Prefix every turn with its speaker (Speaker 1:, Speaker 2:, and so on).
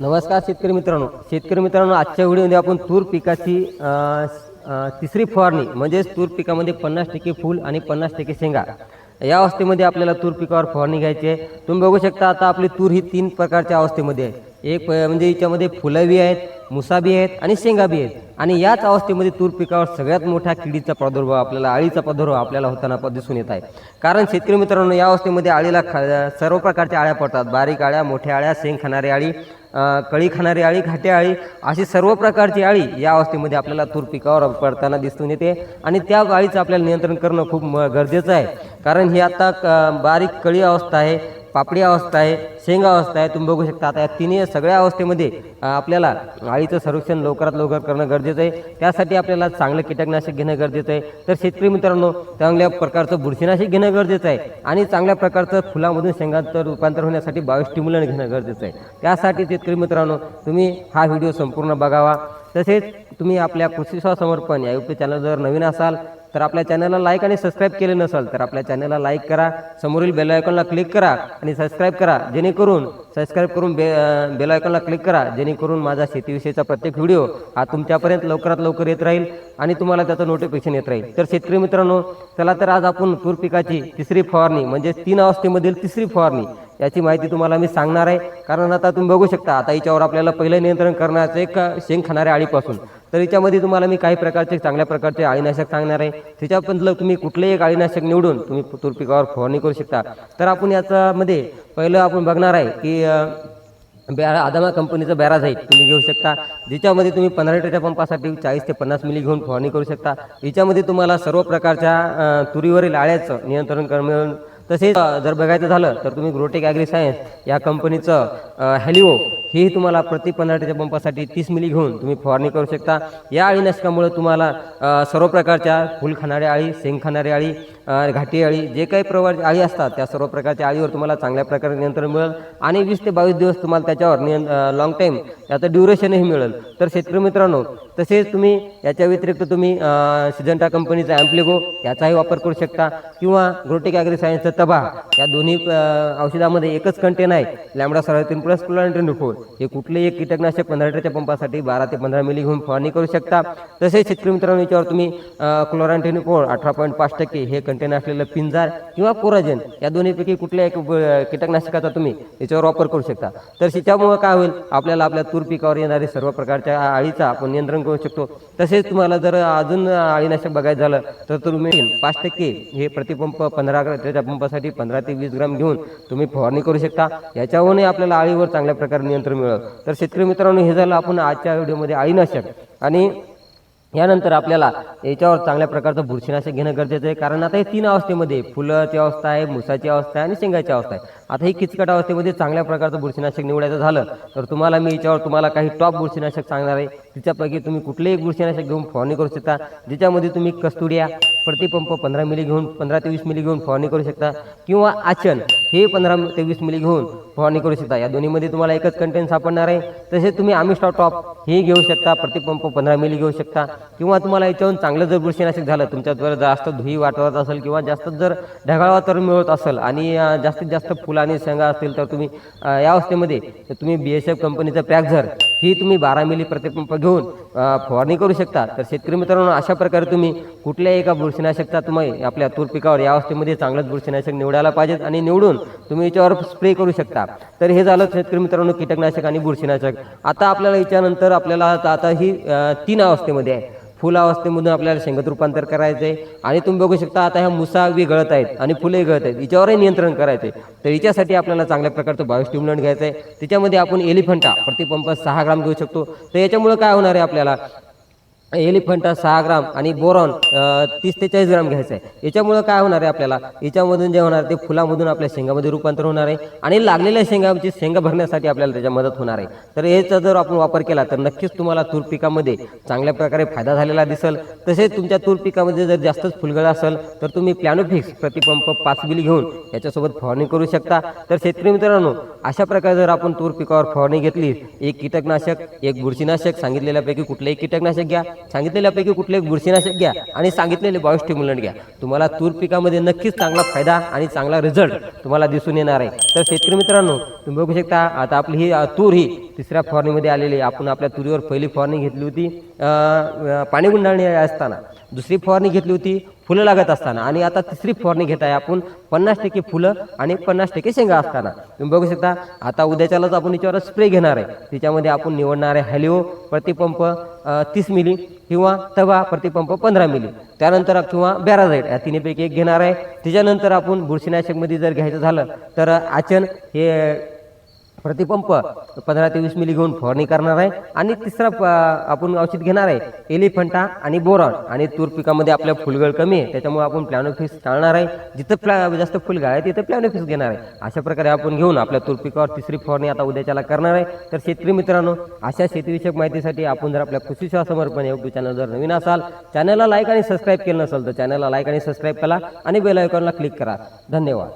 Speaker 1: नमस्कार शेतकरी मित्रांनो. शेतकरी मित्रांनो आजच्या व्हिडिओमध्ये आपण तूर पिकाची तिसरी फवारणी म्हणजेच तूर पिकामध्ये पन्नास टक्के फूल आणि पन्नास टक्के शेंगा. या अवस्थेमध्ये आपल्याला तूर पिकावर फवारणी घ्यायची आहे. तुम्ही बघू शकता आता आपली तूर ही तीन प्रकारच्या अवस्थेमध्ये आहे. एक प- म्हणजे याच्यामध्ये फुलं बी आहेत मुसा बी आहेत आणि शेंगा बी आहेत. आणि याच अवस्थेमध्ये तूर पिकावर सगळ्यात मोठ्या किडीचा प्रादुर्भाव आपल्याला आळीचा प्रादुर्भाव आपल्याला होताना दिसून येत आहे. कारण शेतकरी मित्रांनो या अवस्थेमध्ये आळीला सर्व प्रकारच्या आळ्या पडतात. बारीक आळ्या मोठ्या आळ्या शेंग खाणारी आळी कळी खाणारी आळी घाटे आळी अशी सर्व प्रकारची आळी या अवस्थेमध्ये आपल्याला तूर पिकावर पडताना दिसून येते. आणि त्या आळीचं आपल्याला नियंत्रण करणं खूप म- गरजेचं आहे. कारण ही आता बारीक कळी अवस्था आहे. पापडी अवस्था आहे शेंगा अवस्था आहे तुम्ही बघू शकता. आता या तिन्ही सगळ्या अवस्थेमध्ये आपल्याला आळीचं संरक्षण लवकरात लवकर करणं गरजेचं आहे. त्यासाठी आपल्याला चांगलं कीटकनाशक घेणं गरजेचं आहे. तर शेतकरी मित्रांनो चांगल्या प्रकारचं बुरशीनाशक घेणं गरजेचं आहे आणि चांगल्या प्रकारचं फुलामधून शेंगाचं रूपांतर होण्यासाठी बायोस्टिम्युलन घेणं गरजेचं आहे. त्यासाठी शेतकरी मित्रांनो तुम्ही हा व्हिडिओ संपूर्ण बघावा. तसेच तुम्ही आपल्या कृषी स्वासमर्पण या यूट्यूब चॅनल जर नवीन असाल तर आपल्या चॅनलला लाईक आणि सबस्क्राईब केले नसेल तर आपल्या चॅनलला लाईक करा समोरील बेल आयकॉनला क्लिक करा आणि सबस्क्राईब करा. जेणेकरून सबस्क्राईब करून बे बेल आयकॉनला क्लिक करा. जेणेकरून माझा शेतीविषयीचा प्रत्येक व्हिडिओ हा तुमच्यापर्यंत लवकरात लवकर येत राहील आणि तुम्हाला त्याचं नोटिफिकेशन येत राहील. तर शेतकरी मित्रांनो चला तर आज आपण तूर पिकाची तिसरी फवारणी म्हणजे तीन अवस्थेमधील तिसरी फवारणी याची माहिती तुम्हाला मी सांगणार आहे. कारण आता तुम्ही बघू शकता आता याच्यावर आपल्याला पहिलं नियंत्रण करण्याचं एक शेंग खाणाऱ्या आळीपासून. तर याच्यामध्ये तुम्हाला मी काही प्रकारचे चांगल्या प्रकारचे आळीनाशक सांगणार आहे. त्याच्याबद्दल तुम्ही कुठलंही एक आळीनाशक निवडून तुम्ही तूर पिकावर फवारणी करू शकता. तर आपण याच्यामध्ये पहिलं आपण बघणार आहे की बॅरा आदामा कंपनीचं बॅराझाईट तुम्ही घेऊ शकता. ज्याच्यामध्ये तुम्ही पंधरा लिटरच्या पंपासाठी चाळीस ते पन्नास मिली घेऊन फवारणी करू शकता. याच्यामध्ये तुम्हाला सर्व प्रकारच्या तुरीवरील आळ्याचं नियंत्रण कर मिळून तसेच जर बघायचं झालं तर तुम्ही ग्रोटेक ॲग्री सायन्स या कंपनीचं हॅलिओ हेही तुम्हाला प्रति पंधरा पंपासाठी तीस मिली घेऊन तुम्ही फवारणी करू शकता. या अळीनाशकामुळे तुम्हाला सर्व प्रकारच्या फुल खाणाऱ्या अळी शेंग खाणारी अळी घाटी अळी जे काही प्रकार अळी असतात त्या सर्व प्रकारच्या अळीवर तुम्हाला चांगल्या प्रकारे नियंत्रण मिळेल. आणि वीस ते बावीस दिवस तुम्हाला त्याच्यावर नियं लाँग टाईम याचं ड्युरेशनही मिळेल. तर शेतकरी मित्रांनो तसेच तुम्ही याच्या व्यतिरिक्त तुम्ही सिजंटा कंपनीचा ॲम्प्लिगो याचाही वापर करू शकता किंवा ग्रोटिक ॲग्री सायन्सचा तबा या दोन्ही औषधामध्ये एकच कंटेन आहे लॅमडा तीन प्लस क्लोरांटीन फोर हे कुठलेही एक कीटकनाशक पंधरा लिटरच्या पंपासाठी बारा ते पंधरा मिली घेऊन फवारणी करू शकता. तसेच शेतकरी मित्रांनो याच्यावर तुम्ही क्लोरांटीन फोर अठरा पॉईंट पाच टक्के हे कंटेन असलेलं पिंजार किंवा कोराजेन या दोन्हीपैकी कुठल्या एक कीटकनाशकाचा तुम्ही याच्यावर वापर करू शकता. तर त्याच्यामुळं काय होईल? आपल्याला आपल्या तूर पिकावर येणारे सर्व प्रकारच्या आळीचा आपण नियंत्रण करू शकतो. तसेच तुम्हाला जर अजून अळीनाशक बघायचं झालं तर तुम्ही पाच टक्के हे प्रतिपंप पंधरा त्याच्या पंपासाठी पंधरा ते वीस ग्राम घेऊन तुम्ही फवारणी करू शकता. याच्यावरूनही आपल्याला आळीवर चांगल्या प्रकारे नियंत्रण मिळेल. तर शेतकरी मित्रांनो हे झालं आपण आजच्या व्हिडिओमध्ये आळीनाशक आणि यानंतर आपल्याला याच्यावर चांगल्या प्रकारचं बुरशीनाशक घेणं गरजेचं आहे. कारण आता हे तीन अवस्थेमध्ये फुलाची अवस्था आहे मुसाची अवस्था आहे आणि शेंगाची अवस्था आहे. आता ही किचकट अवस्थेमध्ये चांगल्या प्रकारचं बुरशीनाशक निवडायचं झालं तर तुम्हाला मी याच्यावर तुम्हाला काही टॉप बुरशीनाशक सांगणार आहे. तिच्यापैकी तुम्ही कुठलेही एक बुरशीनाशक घेऊन फवारणी करू शकता ज्याच्यामध्ये तुम्ही कस्तुड्या प्रतिपंप पंधरा मिली घेऊन पंधरा ते वीस मिली घेऊन फवारणी करू शकता किंवा आचन हे पंधरा ते वीस मिली घेऊन फवारणी करू शकता. या दोन्हीमध्ये तुम्हाला एकच कंटेंट सापडणार आहे. तसेच तुम्ही आमिस्टा टॉप हे घेऊ शकता प्रतिपंप पंधरा मिली घेऊ शकता किंवा तुम्हाला याच्यावरून चांगलं जर बुरशीनाशक झालं तुमच्याद्वारे जास्त धुई वाटवत असेल किंवा जास्त जर ढगाळ वातावरण मिळत असेल आणि जास्तीत जास्त फुलं आणि शेंगा असतील तर तुम्ही या अवस्थेमध्ये तुम्ही बी एस एफ कंपनीचं पॅकझर ही तुम्ही बारा मिली प्रतिपंप घेऊन फवारणी करू शकता. तर शेतकरी मित्रांनो अशा प्रकारे तुम्ही कुठल्याही एका बुरशीनाशकचा तुम्ही आपल्या तूर पिकावर या अवस्थेमध्ये चांगलंच बुरशीनाशक निवडायला पाहिजेत आणि निवडून तुम्ही याच्यावर स्प्रे करू शकता. तर हे झालं शेतकरी मित्रांनो कीटकनाशक आणि बुरशीनाशक. आता आपल्याला याच्यानंतर आपल्याला आता आता ही तीन अवस्थेमध्ये आहे. फुल अवस्थेमधून आपल्याला शेंगत रूपांतर करायचं आहे आणि तुम्ही बघू शकता आता ह्या मुसा बी गळत आहेत आणि फुले गळत आहेत. याच्यावरही नियंत्रण करायचं आहे तर याच्यासाठी आपल्याला चांगल्या प्रकारचं बायोस्टिम्युलंट घ्यायचं आहे त्याच्यामध्ये आपण एलिफंटा प्रतिपंप सहा ग्राम घेऊ शकतो. तर याच्यामुळं काय होणार आहे आपल्याला? एलिफंटा सहा ग्राम आणि बोरॉन तीस ते चाळीस ग्राम घ्यायचं आहे याच्यामुळं काय होणार आहे आपल्याला? याच्यामधून जे होणार ते फुलामधून आपल्या शेंगामध्ये रूपांतर होणार आहे आणि लागलेल्या शेंगाची शेंगा भरण्यासाठी आपल्याला त्याच्या मदत होणार आहे. तर याचा जर आपण वापर केला तर नक्कीच तुम्हाला तूर पिकामध्ये चांगल्या प्रकारे फायदा झालेला दिसेल. तसेच तुमच्या तूर पिकामध्ये जर जास्तच फुलगळा असेल तर तुम्ही प्लॅनोफिक्स प्रतिपंप पाच बिली घेऊन याच्यासोबत फवारणी करू शकता. तर शेतकरी मित्रांनो अशा प्रकारे जर आपण तूर पिकावर फवारणी घेतली एक कीटकनाशक एक बुरशीनाशक सांगितलेल्यापैकी कुठलेही कीटकनाशक घ्या. सांगितलेल्यापैकी कुठले बुरशीनाशक घ्या आणि सांगितलेले बायोस्टिम्युलंट घ्या. तुम्हाला तूर पिकामध्ये नक्कीच चांगला फायदा आणि चांगला रिझल्ट तुम्हाला दिसून येणार आहे. तर शेतकरी मित्रांनो तुम्ही बघू शकता आता आपली ही तूर ही तिसऱ्या फवारणीमध्ये आलेली आहे. आपण आपल्या तुरीवर पहिली फवारणी घेतली होती पाणी गुंडाळणी असताना. दुसरी फवारणी घेतली होती फुलं लागत असताना. आणि आता तिसरी फवारणी घेत आहे आपण पन्नास टक्के फुलं आणि पन्नास टक्के शेंगा असताना. तुम्ही बघू शकता आता उद्याच्यालाच आपण याच्यावर स्प्रे घेणार आहे. त्याच्यामध्ये आपण निवडणार आहे हॅलिओ प्रतिपंप तीस मिली किंवा तवा प्रतिपंप पंधरा मिली. त्यानंतर किंवा बॅराझाईट या तिन्हीपैकी एक घेणार आहे. त्याच्यानंतर आपण बुरशीनाशकमध्ये जर घ्यायचं झालं तर आचन हे प्रतिपंप. पंधरा ते वीस मिली घेऊन फवारणी करणार आहे. आणि तिसरा प- आपण औषध घेणार आहे. एलिफंटा आणि बोरॉन. आणि तूर पिकामध्ये आपल्या फुलगळ कमी आहे. त्याच्यामुळे आपण प्लॅनोफिस टाळणार आहे. जिथं प्लॅ जास्त फुलगळ आहे तिथं प्लॅनोफिस घेणार आहे. अशा प्रकारे आपण घेऊन आपल्या तूर पिकावर तिसरी फवारणी आता उद्याच्याला करणार आहे. तर शेतकरी मित्रांनो अशा शेतीविषयक माहितीसाठी आपण जर आपल्या कृषी सेवा समर्पण यूट्यूब चॅनल जर नवीन असाल चॅनलला लाईक आणि सबस्क्राईब केलं नसेल तर चॅनलला लाईक आणि सबस्क्राईब करा आणि बेल आयकॉनला क्लिक करा. धन्यवाद.